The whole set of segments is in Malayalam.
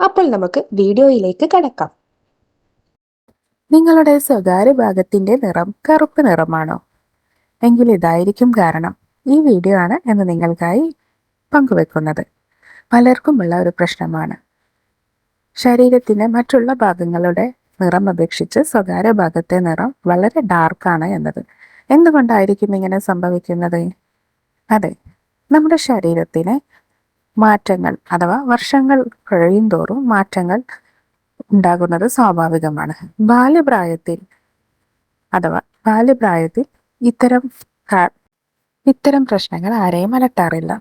അപ്പോൾ നമുക്ക് വീഡിയോയിലേക്ക് കടക്കാം. നിങ്ങളുടെ സ്വകാര്യ ഭാഗത്തിന്റെ നിറം കറുപ്പ് നിറമാണോ? എങ്കിൽ ഇതായിരിക്കും കാരണം. ഈ വീഡിയോ ആണ് എന്ന് നിങ്ങൾക്കായി പങ്കുവെക്കുന്നത്. പലർക്കുമുള്ള ഒരു പ്രശ്നമാണ്. ശരീരത്തിന് മറ്റുള്ള ഭാഗങ്ങളുടെ നിറം അപേക്ഷിച്ച് സ്വകാര്യ ഭാഗത്തെ നിറം വളരെ ഡാർക്കാണ് എന്നത്. എന്തുകൊണ്ടായിരിക്കും ഇങ്ങനെ സംഭവിക്കുന്നത്? അതെ നമ്മുടെ ശരീരത്തിന് മാറ്റങ്ങൾ അഥവാ വർഷങ്ങൾ കഴിയും തോറും മാറ്റങ്ങൾ ഉണ്ടാകുന്നത് സ്വാഭാവികമാണ്. ബാല്യപ്രായത്തിൽ അഥവാ ബാല്യപ്രായത്തിൽ ഇത്തരം ഇത്തരം പ്രശ്നങ്ങൾ ആരെയും അലട്ടാറില്ല.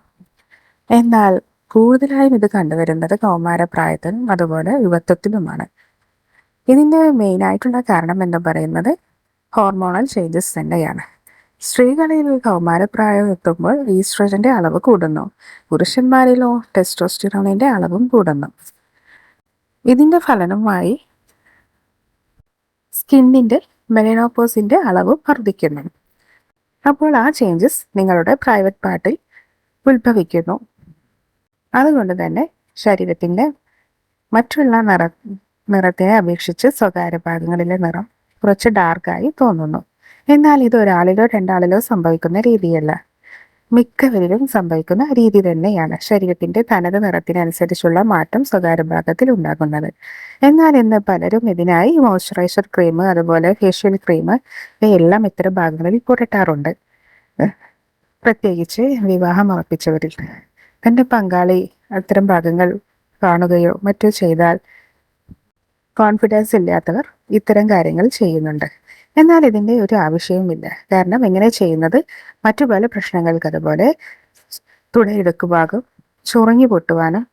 എന്നാൽ കൂടുതലായും ഇത് കണ്ടുവരുന്നത് കൗമാരപ്രായത്തിലും അതുപോലെ യുവത്വത്തിലുമാണ് ഇതിന്റെ മെയിനായിട്ടുള്ള കാരണം എന്ന് പറയുന്നത് ഹോർമോണൽ ചേഞ്ചസ് തന്നെയാണ്. സ്ത്രീകളിൽ കൗമാരപ്രായം എത്തുമ്പോൾ ഈസ്ട്രജന്റെ അളവ് കൂടുന്നു. പുരുഷന്മാരിലോ ടെസ്റ്റോസ്റ്റിറോണിന്റെ അളവും കൂടുന്നു. ഇതിന്റെ ഫലനമായി സ്കിന്നിന്റെ മെലനോപ്പോസിന്റെ അളവ് വർദ്ധിക്കുന്നു. അപ്പോൾ ആ ചേഞ്ചസ് നിങ്ങളുടെ പ്രൈവറ്റ് പാർട്ടിൽ ഉത്ഭവിക്കുന്നു. അതുകൊണ്ട് തന്നെ ശരീരത്തിന്റെ മറ്റുള്ള നിറ നിറത്തെ അപേക്ഷിച്ച് സ്വകാര്യ ഭാഗങ്ങളിലെ നിറം കുറച്ച് ഡാർക്കായി തോന്നുന്നു. എന്നാൽ ഇത് ഒരാളിലോ രണ്ടാളിലോ സംഭവിക്കുന്ന രീതിയല്ല. മിക്കവരിലും സംഭവിക്കുന്ന രീതി തന്നെയാണ് ശരീരത്തിന്റെ തനത് നിറത്തിനനുസരിച്ചുള്ള മാറ്റം സ്വകാര്യ ഭാഗത്തിൽ ഉണ്ടാകുന്നത്. എന്നാൽ ഇന്ന് പലരും ഇതിനായി മോയ്സ്ചറൈസർ ക്രീം അതുപോലെ ഫേഷ്യൽ ക്രീം ഇവയെല്ലാം ഇത്തരം ഭാഗങ്ങളിൽ പുരട്ടാറുണ്ട്. പ്രത്യേകിച്ച് വിവാഹം ഉറപ്പിച്ചവരിൽ. തന്റെ പങ്കാളി അത്തരം ഭാഗങ്ങൾ കാണുകയോ മറ്റോ ചെയ്താൽ കോൺഫിഡൻസ് ഇല്ലാത്തവർ ഇത്തരം കാര്യങ്ങൾ ചെയ്യുന്നുണ്ട്. എന്നാൽ ഇതിന്റെ ഒരു ആവശ്യവുമില്ല. കാരണം ഇങ്ങനെ ചെയ്യുന്നത് മറ്റു പല പ്രശ്നങ്ങൾക്ക് അതുപോലെ തുടയെടുക്കുവാകും ചുറങ്ങി പൊട്ടുവാനും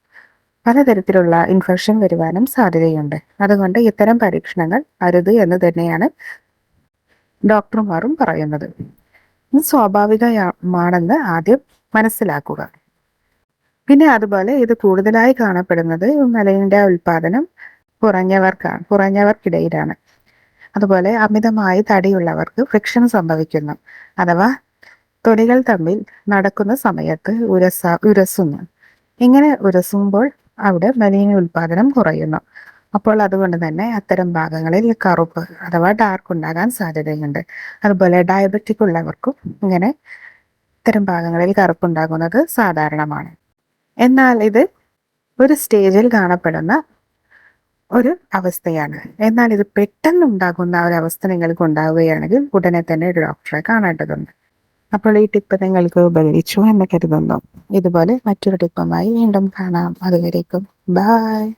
പലതരത്തിലുള്ള ഇൻഫെക്ഷൻ വരുവാനും സാധ്യതയുണ്ട്. അതുകൊണ്ട് ഇത്തരം പരീക്ഷണങ്ങൾ അരുത് എന്ന് തന്നെയാണ് ഡോക്ടർമാരും പറയുന്നത്. ഇത് സ്വാഭാവികമാണെന്ന് ആദ്യം മനസ്സിലാക്കുക. പിന്നെ അതുപോലെ ഇത് കൂടുതലായി കാണപ്പെടുന്നത് മലയിന്റെ ഉൽപാദനം കുറഞ്ഞവർക്കാണ് കുറഞ്ഞവർക്കിടയിലാണ്. അതുപോലെ അമിതമായി തടിയുള്ളവർക്ക് ഫ്രിക്ഷൻ സംഭവിക്കുന്നു. അഥവാ തൊലികൾ തമ്മിൽ നടക്കുന്ന സമയത്ത് ഉരസ ഉരസുന്നു. ഇങ്ങനെ ഉരസുമ്പോൾ അവിടെ മലിന ഉൽപാദനം കുറയുന്നു. അപ്പോൾ അതുകൊണ്ട് തന്നെ അത്തരം ഭാഗങ്ങളിൽ കറുപ്പ് അഥവാ ഡാർക്ക് ഉണ്ടാകാൻ സാധ്യതയുണ്ട്. അതുപോലെ ഡയബറ്റിക് ഉള്ളവർക്കും ഇങ്ങനെ ഇത്തരം ഭാഗങ്ങളിൽ കറുപ്പുണ്ടാകുന്നത് സാധാരണമാണ്. എന്നാൽ ഇത് ഒരു സ്റ്റേജിൽ കാണപ്പെടുന്ന ഒരു അവസ്ഥയാണ്. എന്നാൽ ഇത് പെട്ടെന്ന് ഉണ്ടാകുന്ന ഒരു അവസ്ഥ നിങ്ങൾക്ക് ഉണ്ടാവുകയാണെങ്കിൽ ഉടനെ തന്നെ ഒരു ഡോക്ടറെ കാണേണ്ടതുണ്ട്. അപ്പോൾ ഈ ടിപ്പ് നിങ്ങൾക്ക് ഉപകരിച്ചു എന്ന് കരുതുന്നു. ഇതുപോലെ മറ്റൊരു ടിപ്പുമായി വീണ്ടും കാണാം. അതുവരേക്കും. ബായ്